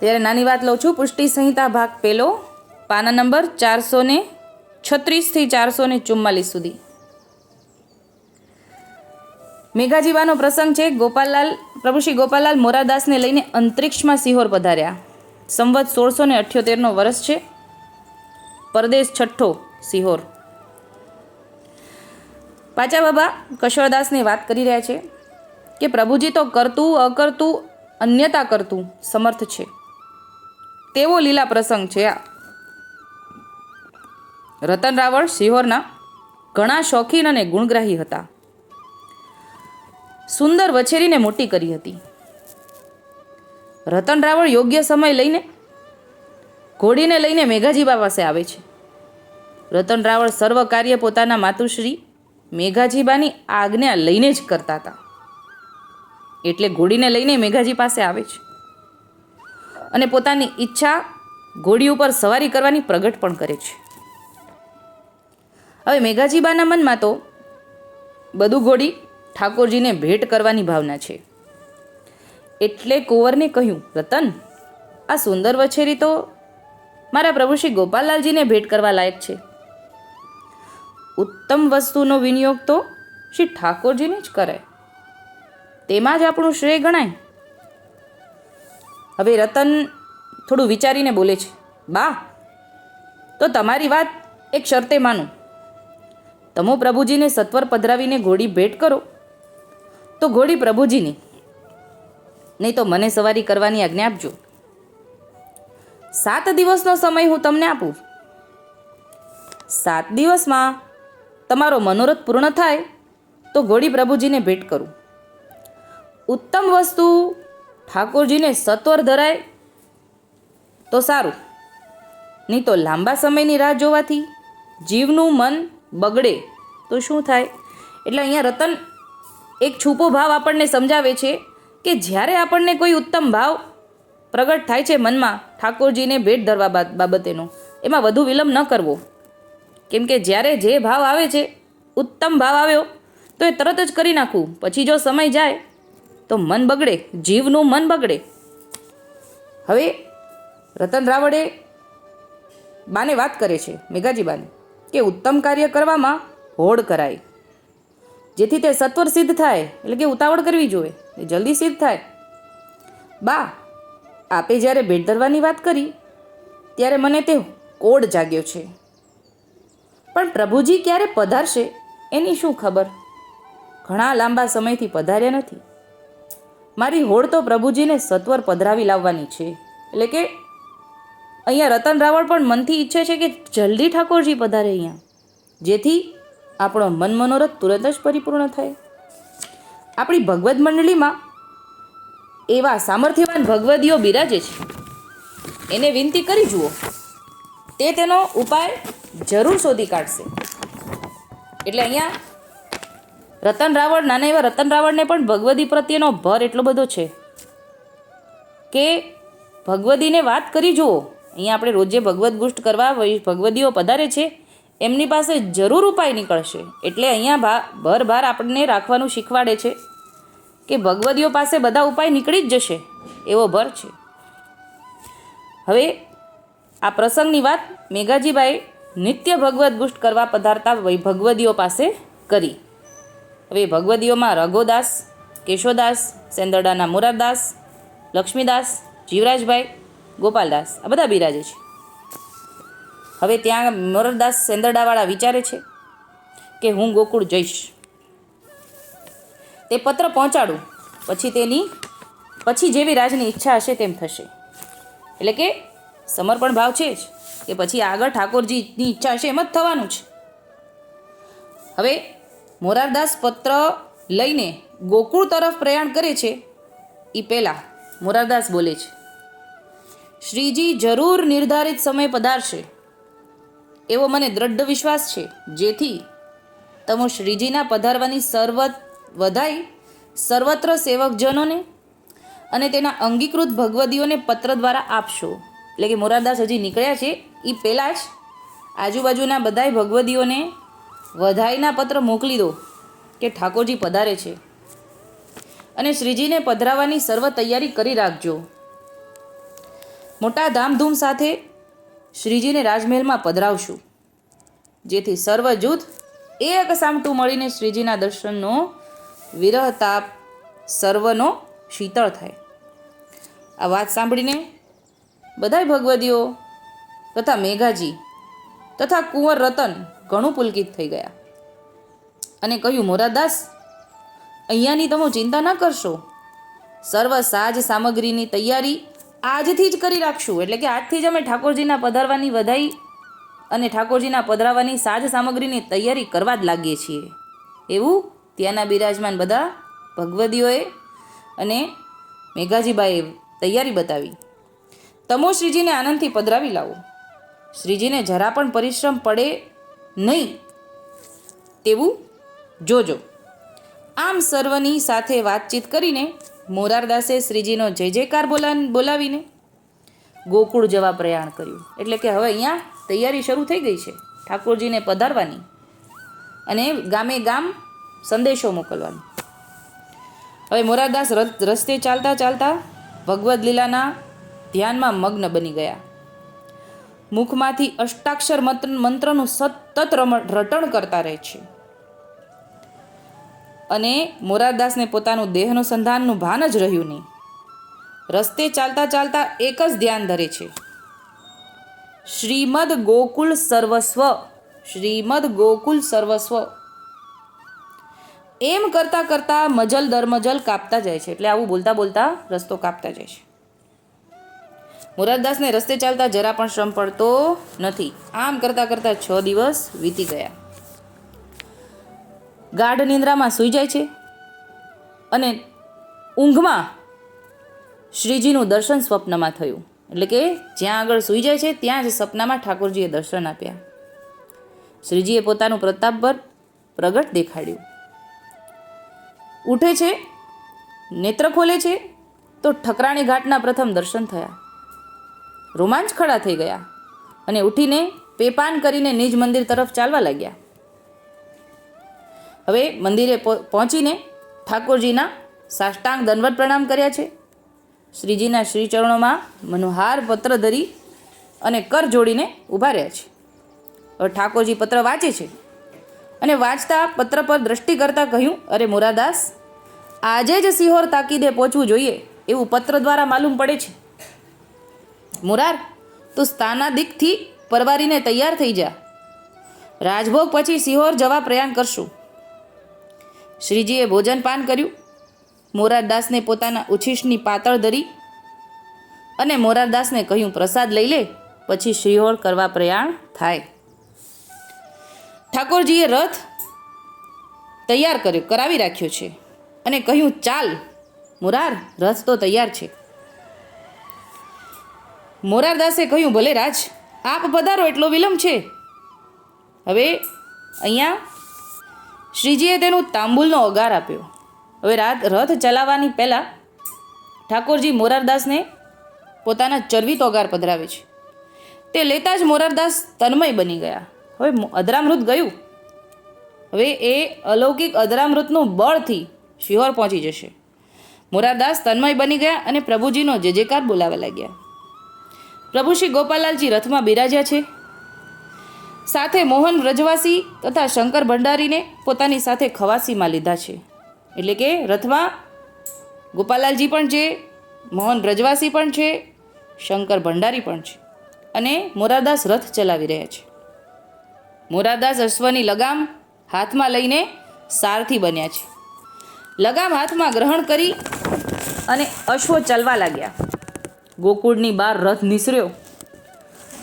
ત્યારે નાની વાત લઉં છું. પુષ્ટિ સંહિતા ભાગ પહેલો, પાના નંબર ચારસો ને છત્રીસથી ચારસો ને ચુમ્માલીસ સુધી. મેઘાજીવાનો પ્રસંગ છે. ગોપાલલાલ, પ્રભુ શ્રી ગોપાલલાલ મોરાદાસને લઈને અંતરિક્ષમાં સિહોર પધાર્યા. સંવત સોળસો ને અઠ્યોતેરનો વર્ષ છે. પરદેશ છઠ્ઠો સિહોર. પાચા બાબા કશ્વરદાસની વાત કરી રહ્યા છે કે પ્રભુજી તો કરતું, અકરતું અન્યતા કરતું સમર્થ છે. તેવો લીલા પ્રસંગ છે આ. રતન રાવળ સિહોરના ઘણા શોખીન અને ગુણગ્રાહી હતા. સુંદર વછેરીને મોટી કરી હતી. રતન રાવળ યોગ્ય સમય લઈને ઘોડીને લઈને મેઘાજીબા પાસે આવે છે. રતન રાવળ સર્વ કાર્ય પોતાના માતુશ્રી મેઘાજીબાની આજ્ઞા લઈને જ કરતા હતા. એટલે ઘોડીને લઈને મેઘાજી પાસે આવે છે. અને પોતાની ઈચ્છા ઘોડી ઉપર સવારી કરવાની પ્રગટ પણ કરે છે. હવે મેઘાજીબાના મનમાં તો બધું ઘોડી ઠાકોરજીને ભેટ કરવાની ભાવના છે. એટલે કુંવરને કહ્યું, રતન, આ સુંદર વછેરી તો મારા પ્રભુ શ્રી ગોપાલલાલજીને ભેટ કરવા લાયક છે. ઉત્તમ વસ્તુનો વિનિયોગ તો શ્રી ઠાકોરજીને જ કરાય. તેમાં જ આપણું શ્રેય ગણાય. હવે રતન થોડું વિચારીને બોલે છે, બા, તો તમારી વાત એક શરતે માનું. તમો પ્રભુજીને સત્વર પધરાવીને ઘોડી ભેટ કરો. તો ઘોડી પ્રભુજીની. નહીં તો મને સવારી કરવાની આજ્ઞા આપજો. સાત દિવસનો સમય હું તમને આપું. સાત દિવસમાં તમારો મનોરથ પૂર્ણ થાય, તો ઘોડી પ્રભુજીને ભેટ કરું. ઉત્તમ વસ્તુ ઠાકોરજીને સત્વર ધરાય? તો સારું. નહીં તો લાંબા સમયની રાહ જોવાથી જીવનું મન બગડે. તો શું થાય? એટલે અહીંયા રતન એક છૂપો ભાવ આપણને સમજાવે છે કે જ્યારે આપણને કોઈ ઉત્તમ ભાવ પ્રગટ થાય છે મનમાં, ઠાકોરજીને ભેટ ધરવા બાબતેનો, એમાં વધુ વિલંબ ન કરવો. કેમ કે જ્યારે જે ભાવ આવે છે, ઉત્તમ ભાવ આવ્યો, તો એ તરત જ કરી નાખવું. પછી જો સમય જાય તો મન બગડે, જીવનું મન બગડે. હવે રતન રાવળે બાને વાત કરે છે મેઘાજી બાને કે ઉત્તમ કાર્ય કરવામાં હોડ કરાય. જેથી તે સત્વર સિદ્ધ થાય, એટલે કે ઉતાવળ કરવી જોઈએ એ જલ્દી સિદ્ધ થાય. બા, આપે જ્યારે ભેટ ધરવાની વાત કરી, ત્યારે મને તે કોડ જાગ્યો છે. પણ પ્રભુજી ક્યારે પધારશે, એની શું ખબર? ઘણા લાંબા સમયથી પધાર્યા નથી. મારી હોડ તો પ્રભુજીને સત્વર પધરાવી લાવવાની છે. એટલે કે અહીંયા રતન રાવળ પણ મનથી ઈચ્છે છે કે જલ્દી ઠાકોરજી પધારે અહીંયા. જેથી આપણો મન મનોરથ તુરંત જ પરિપૂર્ણ થાય. આપણી ભગવદ મંડળીમાં એવા સામર્થ્યવાન ભગવદીઓ બિરાજે છે. એને વિનંતી કરી જુઓ. તે તેનો ઉપાય જરૂર શોધી કાઢશે. એટલે અહીંયા રતન રાવળ, નાના એવા રતન રાવળને પણ ભગવદી પ્રત્યેનો ભર એટલો બધો છે. કે ભગવદીને વાત કરી, જુઓ, અહીંયા આપણે રોજે ભગવદ્ ગુષ્ટ કરવા ભગવદીઓ પધારે છે, એમની પાસે જરૂર ઉપાય નીકળશે. એટલે અહીંયા ભા ભર ભાર આપણને રાખવાનું શીખવાડે છે કે ભગવદીઓ પાસે બધા ઉપાય નીકળી જ જશે, એવો ભર છે. હવે, આ પ્રસંગની વાત મેઘાજીભાઈ નિત્ય ભગવદ ગુષ્ટ કરવા પધારતા ભગવદીઓ પાસે કરી. હવે ભગવદીઓમાં રઘોદાસ, કેશોદાસ, સેંદરડાના મોરારદાસ, લક્ષ્મીદાસ, જીવરાજભાઈ, ગોપાલદાસ, આ બધા બિરાજે છે. હવે ત્યાં મોરદાસ સેંદરડાવાળા વિચારે છે કે હું ગોકુળ જઈશ. તે પત્ર પહોંચાડું, પછી તેની, પછી જેવી રાજની ઈચ્છા હશે તેમ થશે. એટલે કે સમર્પણ ભાવ છે જ કે પછી આગળ ઠાકોરજીની ઈચ્છા હશે એમ જ થવાનું છે. હવે મોરારદાસ પત્ર લઈને ગોકુળ તરફ પ્રયાણ કરે છે એ પહેલાં મોરારદાસ બોલે છે, શ્રીજી જરૂર નિર્ધારિત સમય પધારશે. એવો મને દ્રઢ વિશ્વાસ છે, જેથી તમે શ્રીજીના પધારવાની સર્વ વધાઈ સર્વત્ર સેવકજનોને અને તેના અંગીકૃત ભગવદીઓને પત્ર દ્વારા આપશો. એટલે કે મોરારદાસ હજી નીકળ્યા છે એ પહેલાં જ આજુબાજુના બધાય ભગવદીઓને વધાઈના પત્ર મોકલી દો કે ઠાકોરજી પધારે છે. અને શ્રીજીને પધરાવાની સર્વ તૈયારી કરી રાખજો. મોટા ધામધૂમ સાથે શ્રીજીને રાજમહેલમાં પધરાવશું. જેથી સર્વ જૂથ એક સામટું મળીને શ્રીજીના દર્શનનો વિરહ તાપ સર્વનો શીતળ થાય. આ વાત સાંભળીને બધાય ભગવદીઓ તથા મેઘાજી તથા કુંવર રતન ઘણું પુલકિત થઈ ગયા. અને કહ્યું મોરાદાસ અહીંયાની તમે ચિંતા ન કરશો. સર્વ સાજ સામગ્રીની તૈયારી આજથી જ કરી રાખશું. એટલે કે આજથી જ અમે ઠાકોરજીના પધારવાની વધાઈ અને ઠાકોરજીના પધરાવાની સાજ સામગ્રીની તૈયારી કરવા જ લાગીએ છીએ. એવું ત્યાંના બિરાજમાન બધા ભગવદીઓએ અને મેઘાજીભાઈએ તૈયારી બતાવી. તમો શ્રીજીને આનંદથી પધરાવી લાવો. શ્રીજીને જરા પણ પરિશ્રમ પડે નહીં તેવું જોજો. આમ સર્વની સાથે વાતચીત કરીને મોરારદાસે શ્રીજીનો જય જયકાર બોલા બોલાવીને ગોકુળ જવા પ્રયાણ કર્યું. એટલે કે હવે અહીંયા તૈયારી શરૂ થઈ ગઈ છે ઠાકોરજીને પધારવાની અને ગામે ગામ સંદેશો મોકલવાનો. હવે મોરારદાસ રસ્તે ચાલતા ચાલતા ભગવદ્ લીલાના ધ્યાનમાં મગ્ન બની ગયા. મુખમાંથી અષ્ટાક્ષર મંત્ર મંત્રનું સતત રટણ કરતા રહે છે. અને મોરારદાસને પોતાનું દેહનું સંધાનનું ભાન જ રહ્યું નહીં. રસ્તે ચાલતા ચાલતા એક જ ધ્યાન ધરે છે. શ્રીમદ ગોકુલ સર્વસ્વ, શ્રીમદ ગોકુલ સર્વસ્વ. એમ કરતા કરતા મજલ દરમજલ કાપતા જાય છે. એટલે આવું બોલતા બોલતા રસ્તો કાપતા જાય છે. મોરારદાસને રસ્તે ચાલતા જરા પણ શ્રમ પડતો નથી. આમ કરતાં કરતાં છ દિવસ વીતી ગયા. ગાઢ નિંદ્રામાં સૂઈ જાય છે અને ઊંઘમાં શ્રીજીનું દર્શન સ્વપ્નમાં થયું. એટલે કે જ્યાં આગળ સૂઈ જાય છે, ત્યાં જ સપનામાં ઠાકોરજીએ દર્શન આપ્યા. શ્રીજીએ પોતાનું પ્રતાપભર પ્રગટ દેખાડ્યું. ઉઠે છે, નેત્ર ખોલે છે, તો ઠકરાણી ઘાટના પ્રથમ દર્શન થયા. રોમાંચ ખડા થઈ ગયા અને ઉઠીને પેપાન કરીને નિજ મંદિર તરફ ચાલવા લાગ્યા. હવે મંદિરે પહોંચીને ઠાકોરજીના સાષ્ટાંગ દંડવત પ્રણામ કર્યા છે. શ્રીજીના શ્રીચરણોમાં મનોહાર પત્ર ધરી અને કર જોડીને ઊભા રહ્યા છે. હવે ઠાકોરજી પત્ર વાંચે છે અને વાંચતા પત્ર પર દ્રષ્ટિ કરતાં કહ્યું, અરે મોરાદાસ, આજે જ સિહોર તાકીદે પહોંચવું જોઈએ એવું પત્ર દ્વારા માલુમ પડે છે. મુરાર, તું સ્થાનાદિકથી પરવારીને તૈયાર થઈ જા. રાજભોગ પછી સિહોર જવા પ્રયાણ કરશું. શ્રીજીએ ભોજન પાન કર્યું. મોરારદાસને પોતાના ઉછીષની પાતળ ધરી અને મોરારદાસને કહ્યું, પ્રસાદ લઈ લે, પછી શ્રીહોર કરવા પ્રયાણ થાય. ઠાકોરજીએ રથ તૈયાર કર્યો, કરાવી રાખ્યો છે અને કહ્યું, ચાલ, મુરાર, રથ તો તૈયાર છે. મોરારદાસે કહ્યું, ભલે રાજ, આપ પધારો એટલો વિલંબ છે. હવે અહીંયા શ્રીજીએ તેનું તાંબુલનો અગાર આપ્યો. હવે રાત રથ ચલાવવાની પહેલાં ઠાકોરજી મોરારદાસને પોતાના ચરવી તોગાર પધરાવે છે. તે લેતા જ મોરારદાસ તન્મય બની ગયા. હવે અધરામૃત ગયું. હવે એ અલૌકિક અધરામૃતનું બળથી શિહોર પહોંચી જશે. મોરારદાસ તન્મય બની ગયા અને પ્રભુજીનો જય જયકાર બોલાવા લાગ્યા. પ્રભુ શ્રી ગોપાલાલજી રથમાં બિરાજ્યા છે. સાથે મોહન વ્રજવાસી તથા શંકર ભંડારીને પોતાની સાથે ખવાસીમાં લીધા છે. એટલે કે રથમાં ગોપાલાલજી પણ છે, મોહન વ્રજવાસી પણ છે, શંકર ભંડારી પણ છે અને મોરારદાસ રથ ચલાવી રહ્યા છે. મોરારદાસ અશ્વની લગામ હાથમાં લઈને સારથી બન્યા છે. લગામ હાથમાં ગ્રહણ કરી અને અશ્વો ચાલવા લાગ્યા. ગોકુળની બહાર રથ નિસર્યો.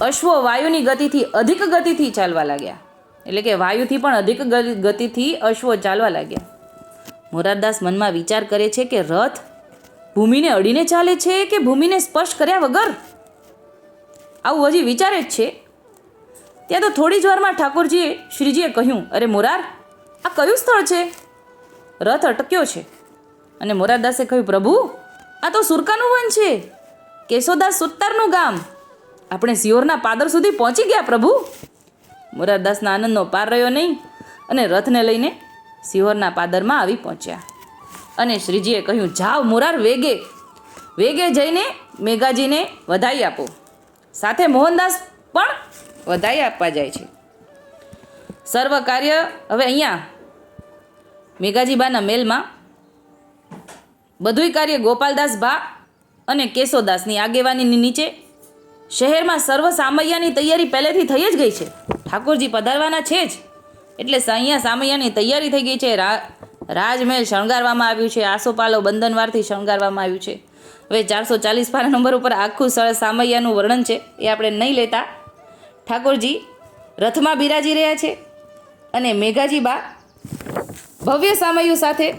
અશ્વો વાયુની ગતિથી અધિક ગતિથી ચાલવા લાગ્યા. એટલે કે વાયુથી પણ અધિક ગતિથી અશ્વો ચાલવા લાગ્યા. મોરારદાસ મનમાં વિચાર કરે છે કે રથ ભૂમિને અડીને ચાલે છે કે ભૂમિને સ્પર્શ કર્યા વગર? આવું હજી વિચારે જ છે. ત્યાં તો થોડી જ વારમાં ઠાકોરજીએ શ્રીજીએ કહ્યું, અરે મોરાર, આ કયું સ્થળ છે? રથ અટક્યો છે. અને મોરારદાસે કહ્યું, પ્રભુ, આ તો સુરકાનું વન છે. કેશોદાસ સુત્તારનું ગામ. આપણે સિયોરના પાદર સુધી પહોંચી ગયા, પ્રભુ. મોરારદાસના આનંદનો પાર રહ્યો નહીં અને રથને લઈને સિહોરના પાદરમાં આવી પહોંચ્યા. અને શ્રીજીએ કહ્યું, જાઓ મોરાર, વેગે. વેગે જઈને મેઘાજીને વધાઈ આપો. સાથે મોહનદાસ પણ વધાઈ આપવા જાય છે. સર્વ કાર્ય હવે અહીંયા. મેઘાજીબાના મેલમાં. બધુંય કાર્ય ગોપાલદાસ ભા અને કેશોદાસની આગેવાનીની નીચે શહેરમાં સર્વ સામૈયાની તૈયારી પહેલેથી થઈ જ ગઈ છે. ઠાકોરજી પધારવાના છે જ. એટલે અહીંયા સામૈયાની તૈયારી થઈ ગઈ છે. રાજમહેલ શણગારવામાં આવ્યું છે. આસોપાલો બંધનવારથી શણગારવામાં આવ્યું છે. હવે ચારસો ચાલીસ પાના નંબર ઉપર આખું સ- સામૈયાનું વર્ણન છે. એ આપણે નહીં લેતા. ઠાકોરજી રથમાં બિરાજી રહ્યા છે અને મેઘાજી બા ભવ્ય સામૈયું સાથે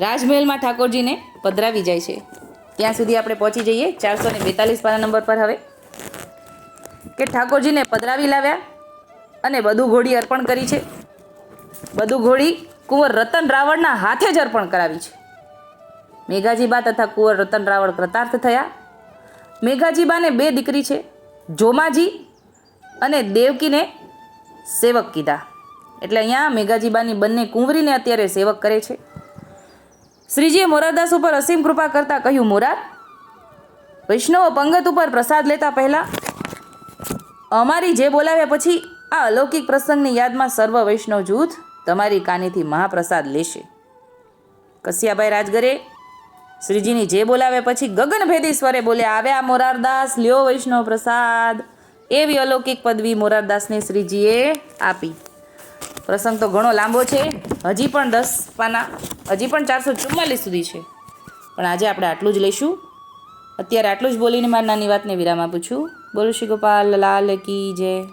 રાજમહેલમાં ઠાકોરજીને પધરાવી જાય છે. ત્યાં સુધી આપણે પહોંચી જઈએ. ચારસો ને બેતાલીસ પાના નંબર પર હવે. કે ઠાકોરજીને પધરાવી લાવ્યા અને બધું ઘોડી અર્પણ કરી છે. બધું ઘોડી કુંવર રતન રાવણના હાથે જ અર્પણ કરાવી છે. મેઘાજીબા તથા કુંવર રતન રાવણ કૃતાર્થ થયા. મેઘાજીબાને બે દીકરી છે, જોમાજી અને દેવકીને સેવક કીધા. એટલે અહીંયા મેઘાજીબાની બંને કુંવરીને અત્યારે સેવક કરે છે. શ્રીજીએ મોરારદાસ ઉપર અસીમ કૃપા કરતા કહ્યું, મોરાર, વૈષ્ણવો પંગત ઉપર પ્રસાદ લેતા પહેલાં અમારી જે બોલાવ્યા પછી આ અલૌકિક પ્રસંગની યાદમાં સર્વ વૈષ્ણવ જૂથ તમારી કાનેથી મહાપ્રસાદ લેશે. કસિયાભાઈ રાજગરે શ્રીજીની જે બોલાવ્યા પછી ગગનભેદી સ્વરે બોલ્યા, આવ્યા મોરારદાસ, લ્યો વૈષ્ણવ પ્રસાદ. એવી અલૌકિક પદવી મોરારદાસને શ્રીજીએ આપી. પ્રસંગ તો ઘણો લાંબો છે. હજી પણ દસ પાના, હજી પણ ચારસો ચુમ્માલીસ સુધી છે. પણ આજે આપણે આટલું જ લઈશું. અત્યારે આટલું જ બોલીને મારી નાની વાતને વિરામ આપું છું. બોલું શ્રી ગોપાલ, લાલ કી જય.